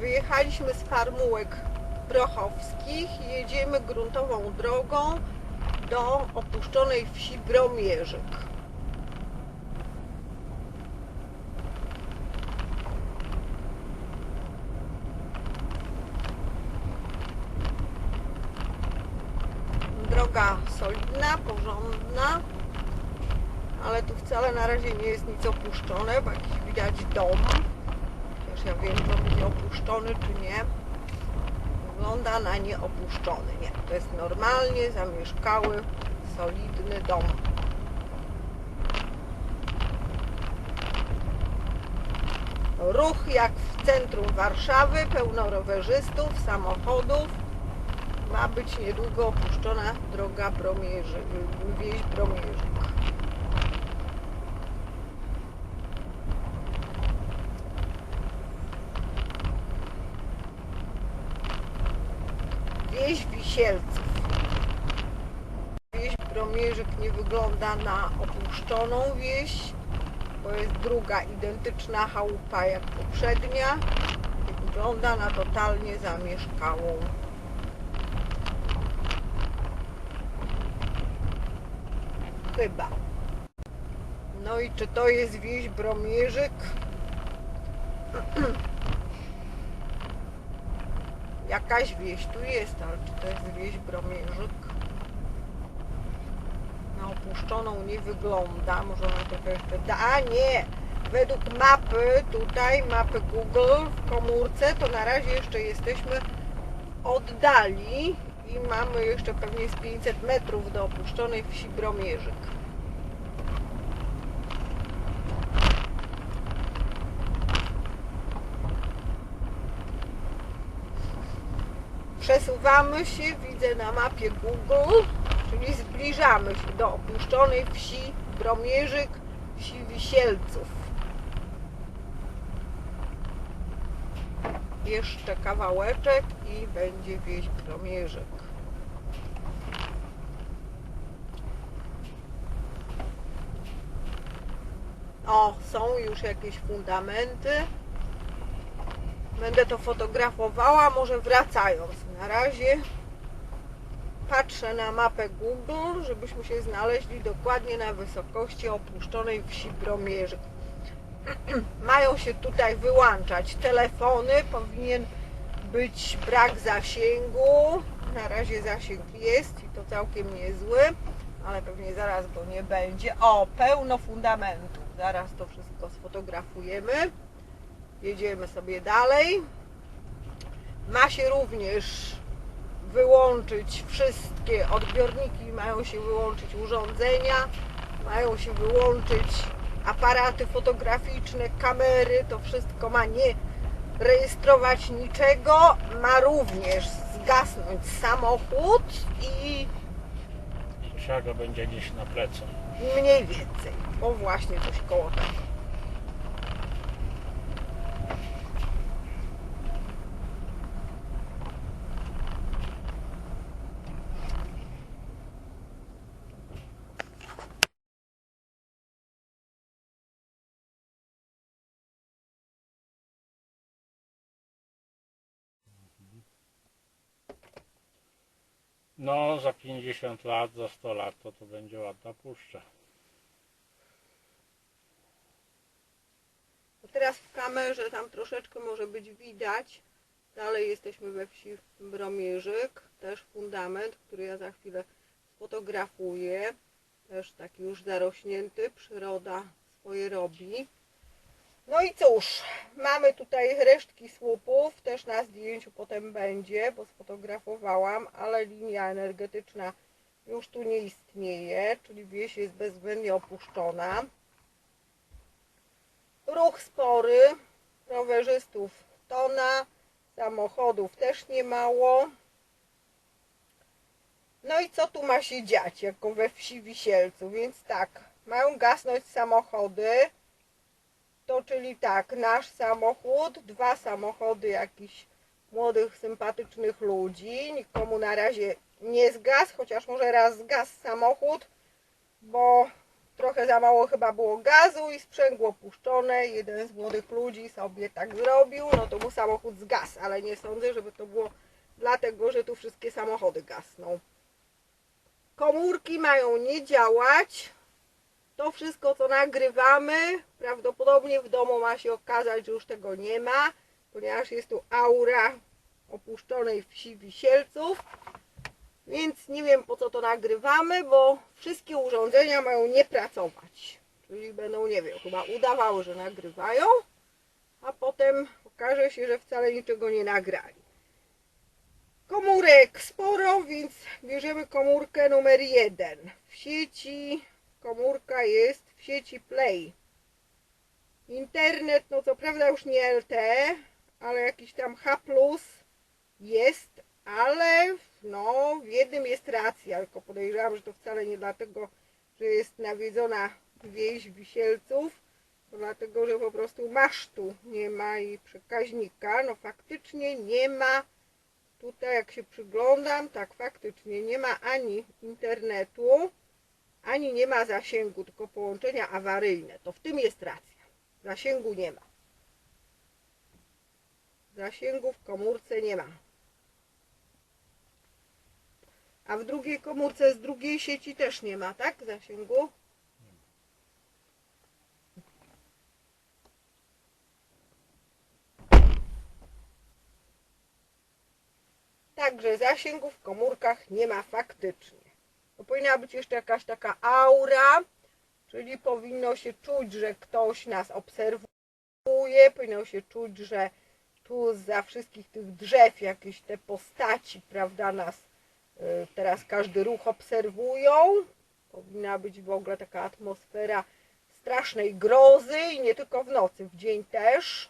Wyjechaliśmy z Farmułek Brochowskich i jedziemy gruntową drogą do opuszczonej wsi Bromierzyk. Droga solidna, porządna, ale tu wcale na razie nie jest nic opuszczone, bo jakiś widać dom. Ja wiem, czy on będzie opuszczony, czy nie. Wygląda na nieopuszczony. Nie, to jest normalnie zamieszkały, solidny dom. Ruch jak w centrum Warszawy, pełno rowerzystów, samochodów. Ma być niedługo opuszczona droga Bromierzy, wieś Bromierzyk. Wieś Wisielców. Wieś Bromierzyk nie wygląda na opuszczoną wieś, bo jest druga identyczna chałupa jak poprzednia. Wygląda na totalnie zamieszkałą. Chyba. No i czy to jest wieś Bromierzyk? Jakaś wieś tu jest, ale czy to jest wieś Bromierzyk? Na opuszczoną nie wygląda. Może ona jeszcze da. A nie! Według mapy tutaj, mapy Google w komórce, to na razie jeszcze jesteśmy oddali i mamy jeszcze pewnie z 500 metrów do opuszczonej wsi Bromierzyk. Przesuwamy się, widzę na mapie Google, czyli zbliżamy się do opuszczonej wsi Bromierzyk, wsi Wisielców. Jeszcze kawałeczek i będzie wieś Bromierzyk. O, są już jakieś fundamenty. Będę to fotografowała, może wracając. Na razie patrzę na mapę Google, żebyśmy się znaleźli dokładnie na wysokości opuszczonej wsi Bromierzyk. Mają się tutaj wyłączać telefony, powinien być brak zasięgu. Na razie zasięg jest i to całkiem niezły, ale pewnie zaraz go nie będzie. O, pełno fundamentów. Zaraz to wszystko sfotografujemy. Jedziemy sobie dalej. Ma się również wyłączyć wszystkie odbiorniki, mają się wyłączyć urządzenia, mają się wyłączyć aparaty fotograficzne, kamery, to wszystko ma nie rejestrować niczego, ma również zgasnąć samochód i trzeba go będzie gdzieś na plecy. mniej więcej, bo właśnie coś koło tego. No, za 50 lat, za 100 lat to to będzie ładna puszcza. Teraz w kamerze tam troszeczkę może być widać. Dalej jesteśmy we wsi Bromierzyk. Też fundament, który ja za chwilę sfotografuję. Też taki już zarośnięty. Przyroda swoje robi. No i cóż, mamy tutaj resztki słupów. Też na zdjęciu potem będzie, bo sfotografowałam, ale linia energetyczna już tu nie istnieje, czyli wieś jest bezwzględnie opuszczona. Ruch spory, rowerzystów tona, samochodów też nie mało. No i co tu ma się dziać, jako we wsi Wisielcu? Więc tak, mają gasnąć samochody, to czyli tak, nasz samochód, dwa samochody jakichś młodych, sympatycznych ludzi, nikomu na razie nie zgasł, chociaż może raz zgasł samochód, bo trochę za mało chyba było gazu i sprzęgło puszczone. Jeden z młodych ludzi sobie tak zrobił, no to mu samochód zgasł, ale nie sądzę, żeby to było dlatego, że tu wszystkie samochody gasną. Komórki mają nie działać. To wszystko, co nagrywamy, prawdopodobnie w domu ma się okazać, że już tego nie ma, ponieważ jest tu aura opuszczonej wsi Wisielców. Więc nie wiem po co to nagrywamy, bo wszystkie urządzenia mają nie pracować. Czyli będą, nie wiem, chyba udawały, że nagrywają, a potem okaże się, że wcale niczego nie nagrali. Komórek sporo, więc bierzemy komórkę numer jeden. W sieci komórka jest w sieci Play. Internet, no co prawda już nie LTE, ale jakiś tam H+, jest, ale no w jednym jest racja, tylko podejrzewam, że to wcale nie dlatego, że jest nawiedzona wieś Wisielców, to dlatego, że po prostu masztu nie ma i przekaźnika, no faktycznie nie ma Tutaj jak się przyglądam, tak faktycznie nie ma ani internetu, ani nie ma zasięgu, tylko połączenia awaryjne. To w tym jest racja. Zasięgu nie ma. Zasięgu w komórce nie ma. A w drugiej komórce z drugiej sieci też nie ma, tak? Zasięgu? Także zasięgu w komórkach nie ma faktycznie. To powinna być jeszcze jakaś taka aura, czyli powinno się czuć, że ktoś nas obserwuje, powinno się czuć, że tu za wszystkich tych drzew jakieś te postaci, prawda, nas y, teraz każdy ruch obserwują. Powinna być w ogóle taka atmosfera strasznej grozy i nie tylko w nocy, w dzień też.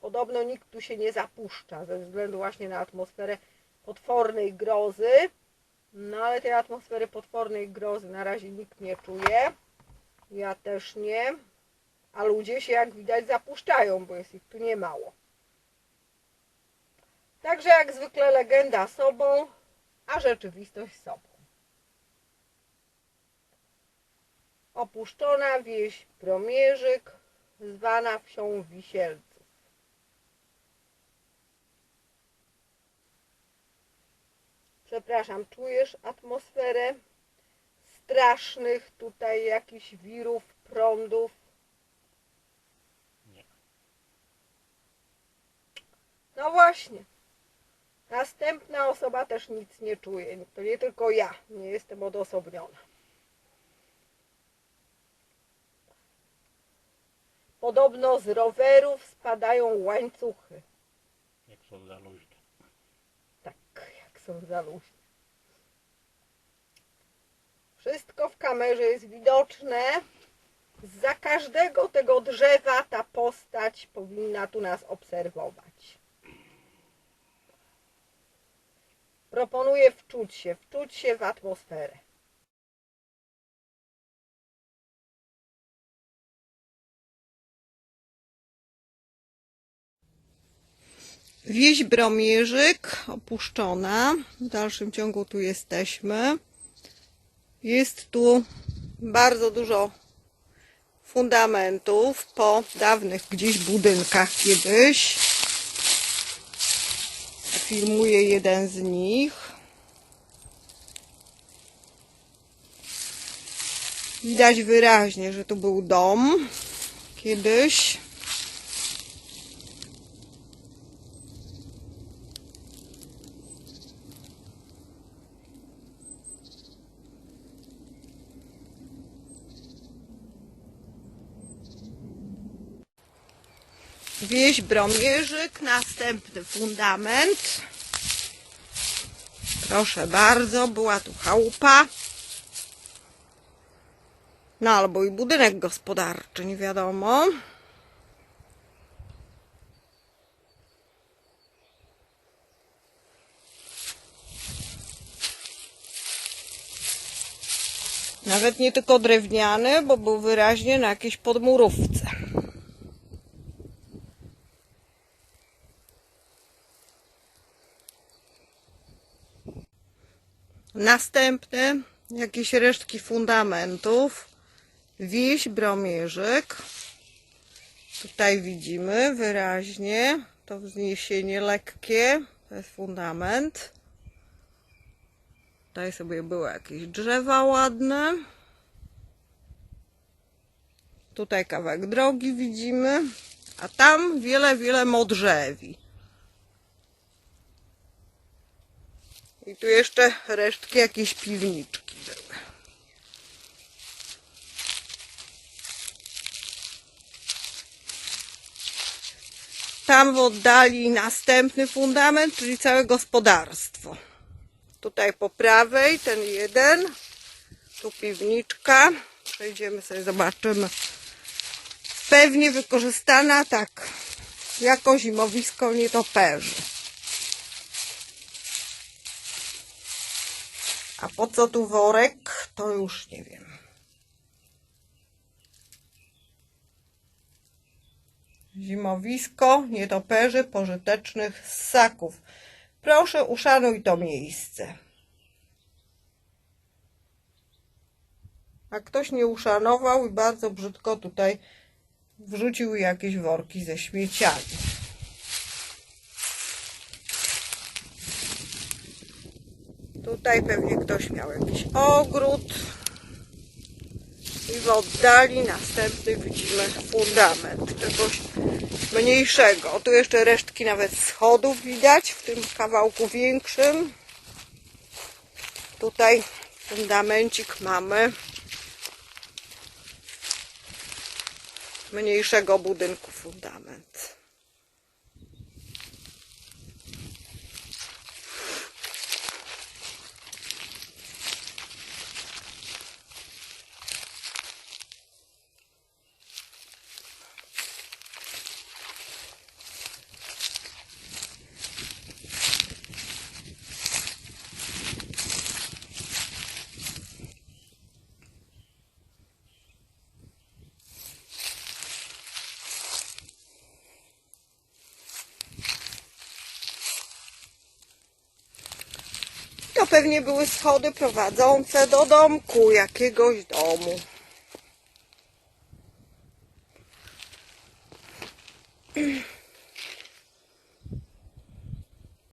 Podobno nikt tu się nie zapuszcza ze względu właśnie na atmosferę potwornej grozy. No ale tej atmosfery potwornej grozy na razie nikt nie czuje. Ja też nie. A ludzie się jak widać zapuszczają, bo jest ich tu nie mało. Także jak zwykle legenda sobą, a rzeczywistość sobą. Opuszczona wieś Promierzyk, zwana wsią Wisielców. Przepraszam, czujesz atmosferę strasznych tutaj jakichś wirów, prądów? Nie. No właśnie. Następna osoba też nic nie czuje. To nie tylko ja. Nie jestem odosobniona. Podobno z rowerów spadają łańcuchy. Jak są za luźne. Tak, jak są za luźne. Wszystko w kamerze jest widoczne. Za każdego tego drzewa ta postać powinna tu nas obserwować. Proponuję wczuć się, wczuć się w atmosferę. Wieś Bromierzyk opuszczona. W dalszym ciągu tu jesteśmy. Jest tu bardzo dużo fundamentów po dawnych gdzieś budynkach kiedyś. Filmuję jeden z nich. Widać wyraźnie, że tu był dom kiedyś. Wieś Bromierzyk, następny fundament. Proszę bardzo, była tu chałupa. No albo i budynek gospodarczy, nie wiadomo. Nawet nie tylko drewniany, bo był wyraźnie na jakiejś podmurówce. Następne jakieś resztki fundamentów. Wieś Bromierzyk. Tutaj widzimy wyraźnie to wzniesienie lekkie. To jest fundament. Tutaj sobie były jakieś drzewa ładne. Tutaj kawałek drogi widzimy. A tam wiele, wiele modrzewi. I tu jeszcze resztki jakiejś piwniczki były. Tam oddali następny fundament, czyli całe gospodarstwo. Tutaj po prawej ten jeden. Tu piwniczka. Przejdziemy sobie, zobaczymy. Pewnie wykorzystana tak jako zimowisko nietoperzy. A po co tu worek, to już nie wiem. Zimowisko nietoperzy pożytecznych ssaków. Proszę uszanuj to miejsce. A ktoś nie uszanował i bardzo brzydko tutaj wrzucił jakieś worki ze śmieciami. Tutaj pewnie ktoś miał jakiś ogród. I w oddali następny widzimy fundament czegoś mniejszego. Tu jeszcze resztki nawet schodów widać w tym kawałku większym. Tutaj fundamencik mamy mniejszego budynku fundament. To pewnie były schody prowadzące do domku, jakiegoś domu.